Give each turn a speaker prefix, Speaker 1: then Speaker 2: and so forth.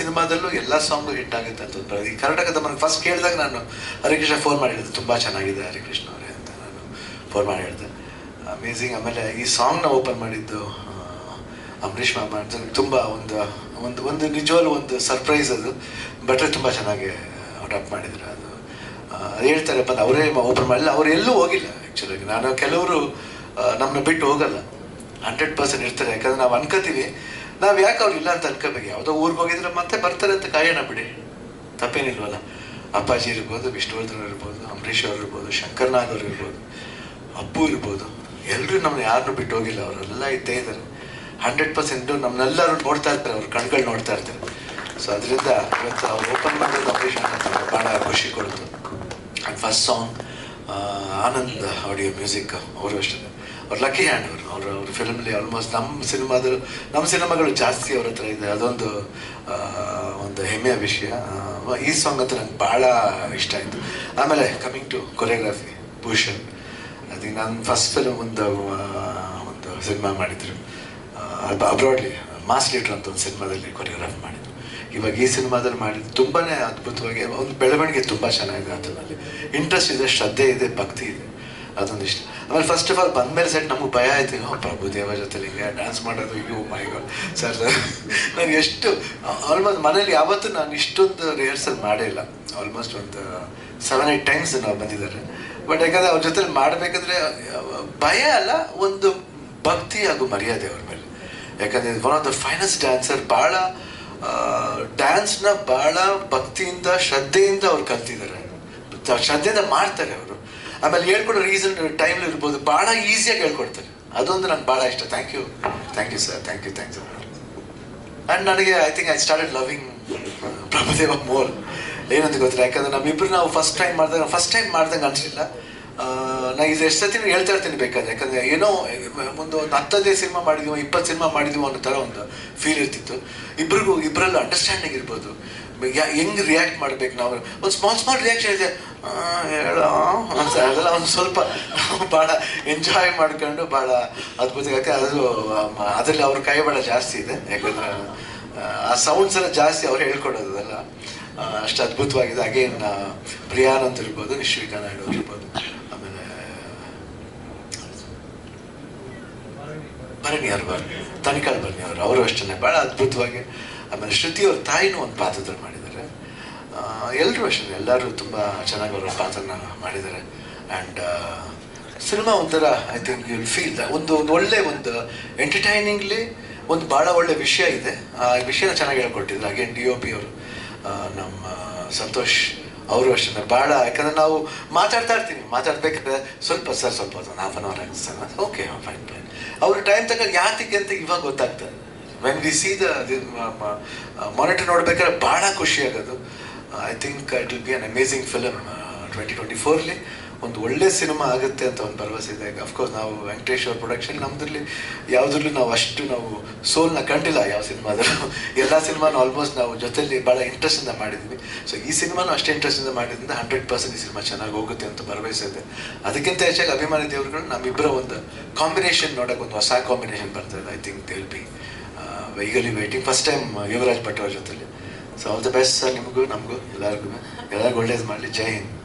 Speaker 1: ಸಿನಿಮಾದಲ್ಲೂ ಎಲ್ಲ song hit ಆಗುತ್ತೆ ಅಂತ ಈ ಕರ್ನಾಟಕದ ನನಗೆ ಫಸ್ಟ್ ಕೇಳಿದಾಗ ನಾನು ಹರಿಕೃಷ್ಣ ಫೋನ್ ಮಾಡಿ ಹೇಳಿದೆ ತುಂಬ ಚೆನ್ನಾಗಿದೆ ಹರಿಕೃಷ್ಣ ಅವರೇ ಅಂತ ನಾನು ಫೋನ್ ಮಾಡಿ ಹೇಳಿದೆ. ಅಮೇಝಿಂಗ್ ಆಮೇಲೆ ಈ ಸಾಂಗ್ನ ಓಪನ್ ಮಾಡಿದ್ದು ಅಂಬರೀಷ್ ಮಾಮ ಅಂತ ತುಂಬ ಒಂದು ಒಂದು ಒಂದು ನಿಜವಾಗ್ಲೂ ಒಂದು ಸರ್ಪ್ರೈಸ್ ಅದು. ಬಟ್ರೆ ತುಂಬ ಚೆನ್ನಾಗಿ ಅಡಾಪ್ಟ್ ಮಾಡಿದ್ರು ಅದು. ಹೇಳ್ತಾರೆ ಬಂದು ಅವರೇ ಓಪನ್ ಮಾಡಿಲ್ಲ ಅವ್ರು ಎಲ್ಲೂ ಹೋಗಿಲ್ಲ ಆ್ಯಕ್ಚುಲಾಗಿ ನಾನು ಕೆಲವರು ನಮ್ಮನ್ನ ಬಿಟ್ಟು ಹೋಗಲ್ಲ. ಹಂಡ್ರೆಡ್ ಪರ್ಸೆಂಟ್ ಇರ್ತಾರೆ. ಯಾಕಂದ್ರೆ ನಾವು ಅನ್ಕೋತೀವಿ ನಾವು ಯಾಕೆ ಅವ್ರು ಇಲ್ಲ ಅಂತ ಅನ್ಕೋಬೇಕು? ಯಾವುದೋ ಊರಿಗೆ ಹೋಗಿದ್ರೆ ಮತ್ತೆ ಬರ್ತಾರೆ ಅಂತ ಕಾಯೋಣ ಬಿಡಿ. ತಪ್ಪೇನಿಲ್ವಲ್ಲ. ಅಪ್ಪಾಜಿ ಇರ್ಬೋದು, ವಿಷ್ಣುವರ್ಧನ್ ಇರ್ಬೋದು, ಅಂಬರೀಷ್ ಅವ್ರು ಇರ್ಬೋದು ಶಂಕರ್ನಾಗ್ ಅವ್ರು ಇರ್ಬೋದು, ಅಪ್ಪು ಇರ್ಬೋದು. ಎಲ್ಲರೂ ನಮ್ಮನ್ನ ಯಾರನ್ನೂ ಬಿಟ್ಟು ಹೋಗಿಲ್ಲ. ಅವರೆಲ್ಲ ಇದ್ದೇ ಇದ್ದಾರೆ ಹಂಡ್ರೆಡ್ ಪರ್ಸೆಂಟು ನಮ್ಮನ್ನೆಲ್ಲರೂ ನೋಡ್ತಾ ಇರ್ತಾರೆ. ಅವ್ರ ಕಣ್ಗಳು ನೋಡ್ತಾ ಇರ್ತಾರೆ. ಸೊ ಅದರಿಂದ ಇವತ್ತು ಅವ್ರು ಓಪನ್ ಮಾಡಿದ ಅಣ್ಣ ಭಾಳ ಖುಷಿ ಕೊಡ್ತು first song Anand audio music ಅವರು ಅಷ್ಟೇ. ಅವ್ರು ಲಕ್ಕಿ ಹ್ಯಾಂಡ್ ಅವರು ಅವರು ಅವ್ರ ಫಿಲ್ಮಲ್ಲಿ ಆಲ್ಮೋಸ್ಟ್ ನಮ್ಮ ಸಿನಿಮಾದ ನಮ್ಮ ಸಿನಿಮಾಗಳು ಜಾಸ್ತಿ ಅವ್ರ ಹತ್ರ ಇದೆ. ಅದೊಂದು ಒಂದು ಹೆಮ್ಮೆಯ ವಿಷಯ. ಈ ಸಾಂಗ್ ಅಂತ ನಂಗೆ ಭಾಳ ಇಷ್ಟ ಆಯಿತು. ಆಮೇಲೆ ಕಮಿಂಗ್ ಟು ಕೊರಿಯೋಗ್ರಫಿ ಭೂಷಣ್ ಅದಕ್ಕೆ ನಾನು ಫಸ್ಟ್ ಫಿಲಮ್ ಒಂದು ಒಂದು ಸಿನಿಮಾ ಮಾಡಿದ್ರು. ಅಬ್ರಾಡ್ಲಿ ಮಾಸ್ ಲೀಟರ್ ಅಂತ ಒಂದು ಸಿನಿಮಾದಲ್ಲಿ ಕೊರಿಯೋಗ್ರಾಫ್ ಮಾಡಿದ್ರು. ಇವಾಗ ಈ ಸಿನಿಮಾದಲ್ಲಿ ಮಾಡಿದ್ದು ತುಂಬಾ ಅದ್ಭುತವಾಗಿ, ಒಂದು ಬೆಳವಣಿಗೆ ತುಂಬ ಚೆನ್ನಾಗಿದೆ ಅದರಲ್ಲಿ ಇಂಟ್ರೆಸ್ಟ್ ಇದೆ, ಶ್ರದ್ಧೆ ಇದೆ, ಭಕ್ತಿ ಇದೆ. ಅದೊಂದು ಇಷ್ಟ. ಆಮೇಲೆ ಫಸ್ಟ್ ಆಫ್ ಆಲ್ ಬಂದ್ಮೇಲೆ ಸೆಟ್ ನಮಗೆ ಭಯ ಆಯ್ತು. ಪ್ರಭು ದೇವ ಜೊತೆಲಿ ಹಿಂಗೆ ಡ್ಯಾನ್ಸ್ ಮಾಡೋದು, ಅಯ್ಯೋ ಮೈ ಗಾಡ್ ಸರ್ ನಾನು ಎಷ್ಟು ಆಲ್ಮೋಸ್ಟ್ ಮನೇಲಿ ಯಾವತ್ತೂ ನಾನು ಇಷ್ಟೊಂದು ರಿಹರ್ಸಲ್ ಮಾಡೇ ಇಲ್ಲ. ಆಲ್ಮೋಸ್ಟ್ ಒಂದು ಸೆವೆನ್ ಏಟ್ ಟೈಮ್ಸ್ ನಾವು ಬಂದಿದ್ದಾರೆ. ಬಟ್ ಯಾಕಂದರೆ ಅವ್ರ ಜೊತೆಲಿ ಮಾಡಬೇಕಂದ್ರೆ, ಭಯ ಅಲ್ಲ, ಒಂದು ಭಕ್ತಿ ಹಾಗೂ ಮರ್ಯಾದೆ ಅವ್ರ ಮೇಲೆ. ಯಾಕಂದ್ರೆ one of the finest dancer ಭಾಳ ಡ್ಯಾನ್ಸ್ನ ಭಾಳ ಭಕ್ತಿಯಿಂದ, ಶ್ರದ್ಧೆಯಿಂದ ಅವ್ರು ಕಲ್ತಿದ್ದಾರೆ. ಶ್ರದ್ಧೆಯಿಂದ ಮಾಡ್ತಾರೆ ಅವರು. ಆಮೇಲೆ ಹೇಳ್ಕೊಡೋ ರೀಸನ್ ಟೈಮ್ ಇರ್ಬೋದು. ಭಾಳ ಈಸಿಯಾಗಿ ಹೇಳ್ಕೊಡ್ತಾರೆ. ಅದೊಂದು ನಂಗೆ ಭಾಳ ಇಷ್ಟ. Thank you thank you sir thank you thank you and ನನಗೆ I think I started loving Prabhudeva more ಏನಂತ ಗೊತ್ತಿಲ್ಲ. ಯಾಕಂದ್ರೆ ನಮ್ಮಿಬ್ರು ನಾವು ಫಸ್ಟ್ ಟೈಮ್ ಮಾಡಿದಾಗ ಫಸ್ಟ್ ಟೈಮ್ ಮಾಡ್ದಂಗೆ ಅನಿಸಿಲ್ಲ. ನಾ ಇದು ಎಷ್ಟು ಸತಿ ಹೇಳ್ತಾ ಇರ್ತೀನಿ ಬೇಕಾದ್ರೆ. ಯಾಕಂದ್ರೆ ಏನೋ ಒಂದು ಒಂದು ಹತ್ತದೇ ಸಿನಿಮಾ ಮಾಡಿದ್ವಿ, ಇಪ್ಪತ್ತು ಸಿನಿಮಾ ಮಾಡಿದ್ವಿ ಅನ್ನೋ ಥರ ಒಂದು ಫೀಲ್ ಇರ್ತಿತ್ತು. ಇಬ್ರಿಗೂ ಇಬ್ಬರಲ್ಲೂ ಅಂಡರ್ಸ್ಟ್ಯಾಂಡಿಂಗ್ ಇರ್ಬೋದು. ಹೆಂಗ್ ರಿಯಾಕ್ಟ್ ಮಾಡ್ಬೇಕು ನಾವು? ಒಂದು ಸ್ಮಾಲ್ ಸ್ಮಾಲ್ ರಿಯಾಕ್ಷನ್ ಇದೆ. ಹೇಳೋ? ಒಂದು ಸ್ವಲ್ಪ ಭಾಳ ಎಂಜಾಯ್ ಮಾಡ್ಕೊಂಡು ಭಾಳ ಅದ್ಭುತ ಯಾಕೆ ಅದು ಅದರಲ್ಲಿ ಅವ್ರ ಕೈ ಭಾಳ ಜಾಸ್ತಿ ಇದೆ. ಯಾಕಂದ್ರೆ ಆ, ಸೌಂಡ್ಸ್ ಎಲ್ಲ ಜಾಸ್ತಿ ಅವ್ರು ಹೇಳ್ಕೊಡೋದಲ್ಲ ಅಷ್ಟು ಅದ್ಭುತವಾಗಿದೆ. ಅಗೇನ್ ಪ್ರಿಯಾನಂದ್ ಇರ್ಬೋದು ನಿಶ್ವಿಕಾ ನಾಯ್ಡು ಇರ್ಬೋದು. ಆಮೇಲೆ ಭರಣಿ ಅವರು. ತನಿಕಾಳ್ ಭರಣಿ. ಅವರು. ಅವರು ಅಷ್ಟೇ ಭಾಳ ಅದ್ಭುತವಾಗಿ ಆಮೇಲೆ ಶ್ರುತಿ ಅವ್ರ ತಾಯಿನೂ ಒಂದು ಪಾತ್ರದಲ್ಲಿ ಮಾಡಿದ್ದಾರೆ. ಎಲ್ಲರೂ ಅಷ್ಟೇ, ಎಲ್ಲರೂ ತುಂಬ ಚೆನ್ನಾಗಿ ಅವರ ಪಾತ್ರನ ಮಾಡಿದ್ದಾರೆ. ಆ್ಯಂಡ್ ಸಿನಿಮಾ ಒಂಥರ ಐ ಥಿಂಕ್ ಯು ಫೀಲ್ ಒಂದು ಒಂದು ಒಳ್ಳೆ ಒಂದು ಎಂಟರ್ಟೈನಿಂಗ್ಲಿ ಒಂದು ಭಾಳ ಒಳ್ಳೆ ವಿಷಯ ಇದೆ. ಆ ವಿಷಯನ ಚೆನ್ನಾಗಿ ಹೇಳ್ಕೊಟ್ಟಿದ್ರು. ಹಾಗೆ ಡಿ ಒ ಪಿ ಅವರು ನಮ್ಮ ಸಂತೋಷ್ ಅವರು ಅಷ್ಟೇ. ಭಾಳ, ಯಾಕಂದರೆ ನಾವು ಮಾತಾಡ್ತಾ ಇರ್ತೀವಿ. ಮಾತಾಡ್ಬೇಕಾದ್ರೆ ಸ್ವಲ್ಪ ಸರ್, ಸ್ವಲ್ಪ ಹಾಫ್ ಅನ್ ಅವರ್ ಆಗುತ್ತೆ ಸರ್. ಓಕೆ ಫೈನ್ ಫೈನ್ ಅವರು ಟೈಮ್ ತಗೊಂಡು ಯಾತಿಗೆ ಅಂತ ಇವಾಗ ಗೊತ್ತಾಗ್ತದೆ. When we see the monitor ನೋಡ್ಬೇಕಾದ್ರೆ ಭಾಳ ಖುಷಿ ಆಗೋದು. I think it will be an amazing film twenty twenty four ಒಂದು ಒಳ್ಳೆ ಸಿನಿಮಾ ಆಗುತ್ತೆ ಅಂತ ಒಂದು ಭರವಸೆ ಇದೆ. ಅಫ್ಕೋರ್ಸ್ ನಾವು ವೆಂಕಟೇಶ್ ಅವ್ರ ಪ್ರೊಡಕ್ಷನ್ ನಮ್ಮದ್ರಲ್ಲಿ ಯಾವುದ್ರಲ್ಲೂ ನಾವು ಅಷ್ಟು ನಾವು ಸೋಲ್ನ ಕಂಡಿಲ್ಲ ಯಾವ ಸಿನಿಮಾದಲ್ಲೂ. ಎಲ್ಲ ಸಿನಿಮಾನು ಆಲ್ಮೋಸ್ಟ್ ನಾವು ಜೊತೆಲಿ ಭಾಳ ಇಂಟ್ರೆಸ್ಟಿಂದ ಮಾಡಿದ್ವಿ. ಸೊ ಈ ಸಿನಿಮಾನು ಅಷ್ಟೇ ಇಂಟ್ರೆಸ್ಟಿಂದ ಮಾಡಿದ್ರಿಂದ ಹಂಡ್ರೆಡ್ ಪರ್ಸೆಂಟ್ ಈ ಸಿನಿಮಾ ಚೆನ್ನಾಗಿ ಹೋಗುತ್ತೆ ಅಂತ ಭರವಸೆ ಇದೆ. ಅದಕ್ಕಿಂತ ಹೆಚ್ಚಾಗಿ ಅಭಿಮಾನಿ ದೇವರುಗಳು ನಮ್ಮಿಬ್ಬರ ಒಂದು ಕಾಂಬಿನೇಷನ್ ನೋಡೋಕೆ ಒಂದು ಹೊಸ ಕಾಂಬಿನೇಷನ್ ಬರ್ತದೆ I think they will be eagerly waiting first time Yuvraj Bhat ಅವ್ರ ಜೊತೆಲಿ. So all the best sir ನಿಮಗೂ, ನಮಗೂ ಎಲ್ಲರಿಗೂ ಎಲ್ಲರಿಗೂ ಒಳ್ಳೇದು ಮಾಡಲಿ. ಜೈ ಹಿಂದ್.